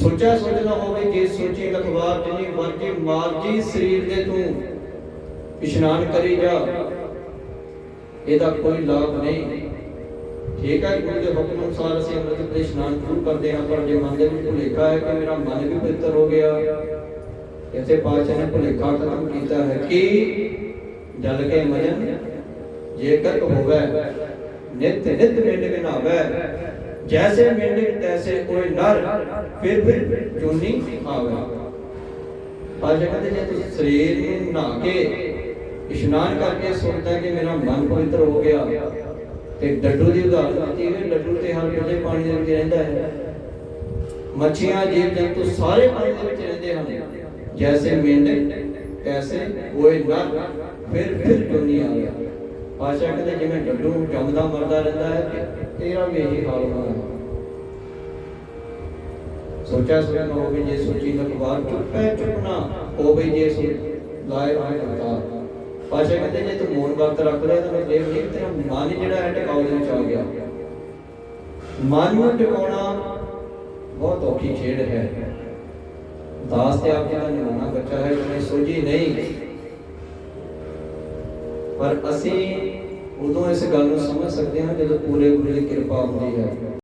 ਸੋਚਿਆ ਸੋਚਣਾ ਹੋਵੇ ਜੇ ਸੋਚੀ ਲਖਵਾਰ ਜਿਨੀ ਵਰਜੀ ਮਾਰਜੀ ਸਰੀਰ ਦੇ ਤੂੰ ਇਸ਼ਨਾਨ ਕਰੀ ਜਾ, ਇਹਦਾ ਕੋਈ ਲਾਭ ਨਹੀਂ। ਠੀਕ ਹੈ, ਗੁਰੂ ਦੇ ਹੁਕਮ ਅਨੁਸਾਰ ਅਸੀਂ ਅੰਮ੍ਰਿਤ ਦੇ ਇਸ਼ਨਾਨ ਜ਼ਰੂਰ ਕਰਦੇ ਹਾਂ, ਪਰ ਜੇ ਮਨ ਦੇ ਵਿੱਚ ਭੁਲੇਖਾ ਹੈ ਕਿ ਮੇਰਾ ਮਨ ਵੀ ਪਵਿੱਤਰ ਹੋ ਗਿਆ ਇਸੇ ਪਾਤਸ਼ਾਹ ਨੇ ਭੁਲੇਖਾ ਖਤਮ ਕੀਤਾ ਹੈ ਕਿ ਜਲ ਕੇ ਮਜਨ ਜੇਕਰ ਹੋਵੇ, ਨਿਤ ਨਿਤ ਮਿੰਡ ਬਿਨਾਵੇ ਜੈਸੇ ਮਿੰਡ ਤੈਸੇ ਕੋਈ ਨਰ ਫਿਰ ਫਿਰ ਚੁੰਨੀ ਆਵੇ ਪਾਤਸ਼ਾਹ ਕਹਿੰਦੇ ਜੇ ਤੁਸੀਂ ਸਰੀਰ ਨੂੰ ਨਹਾ ਕੇ ਇਸ਼ਨਾਨ ਕਰਕੇ ਸੋਚਦਾ ਕਿ ਮੇਰਾ ਮਨ ਪਵਿੱਤਰ ਹੋ ਗਿਆ ਤੇ ਡੱਡੂ ਦੀ ਉਦਾਹਰਨ ਦਿੱਤੀ ਹੈ ਡੱਡੂ ਤੇ ਹਰ ਵੇਲੇ ਪਾਣੀ ਦੇ ਵਿੱਚ ਰਹਿੰਦਾ ਹੈ ਮੱਛੀਆਂ ਜੀਵ ਜੰਤੂ ਸਾਰੇ ਪਾਣੀ ਦੇ ਵਿੱਚ ਰਹਿੰਦੇ ਹਨ ਜੈਸੇ ਮੇਂਢਕ ਐਸੇ ਕੋਈ ਨਰ ਫਿਰ ਫਿਰ ਚੁੰਨੀ ਆ ਗਿਆ ਪਾਸ਼ਾ ਕਹਿੰਦੇ ਜਿਵੇਂ ਡੱਡੂ ਜੰਮਦਾ ਮਰਦਾ ਰਹਿੰਦਾ ਹੈ ਤੇਰਾ ਵੀ ਇਹੀ ਹਾਲ ਹੋਣਾ। ਸੋਚਿਆ ਸੋਚਿਆ ਨਾ ਹੋਵੇ ਜੇ ਸੋਚੀ ਲਖਵਾਰ ਚੁੱਪੈ ਚੁੱਪਣਾ ਹੋਵੇ ਜੇ ਸੋ ਲਾਏ ਆਏ ਅਵਤਾਰ ਪਾਸ਼ਾ ਕਹਿੰਦੇ ਜੇ ਤੂੰ ਮੋਨ ਵਰਤ ਰੱਖ ਲਿਆ ਤਾਂ ਮਤਲਬ ਇਹ ਤੇਰਾ ਮਨ ਜਿਹੜਾ ਹੈ ਟਿਕਾਉ ਦੇ ਵਿੱਚ ਆ ਗਿਆ। ਮਨ ਨੂੰ ਟਿਕਾਉਣਾ ਬਹੁਤ ਔਖੀ ਖੇਡ ਹੈ। ਦਾਸ ਤੇ ਆਪ ਜੀ ਦਾ ਨਿਵਾਣਾ ਬੱਚਾ ਹੈ, ਉਹਨੇ ਸੋਝੀ ਨਹੀਂ ਪਰ ਅਸੀਂ ਉਦੋਂ ਇਸ ਗੱਲ ਨੂੰ ਸਮਝ ਸਕਦੇ ਹਾਂ ਜਦੋਂ ਪੂਰੇ ਗੁਰੂ ਦੀ ਕਿਰਪਾ ਹੁੰਦੀ ਹੈ।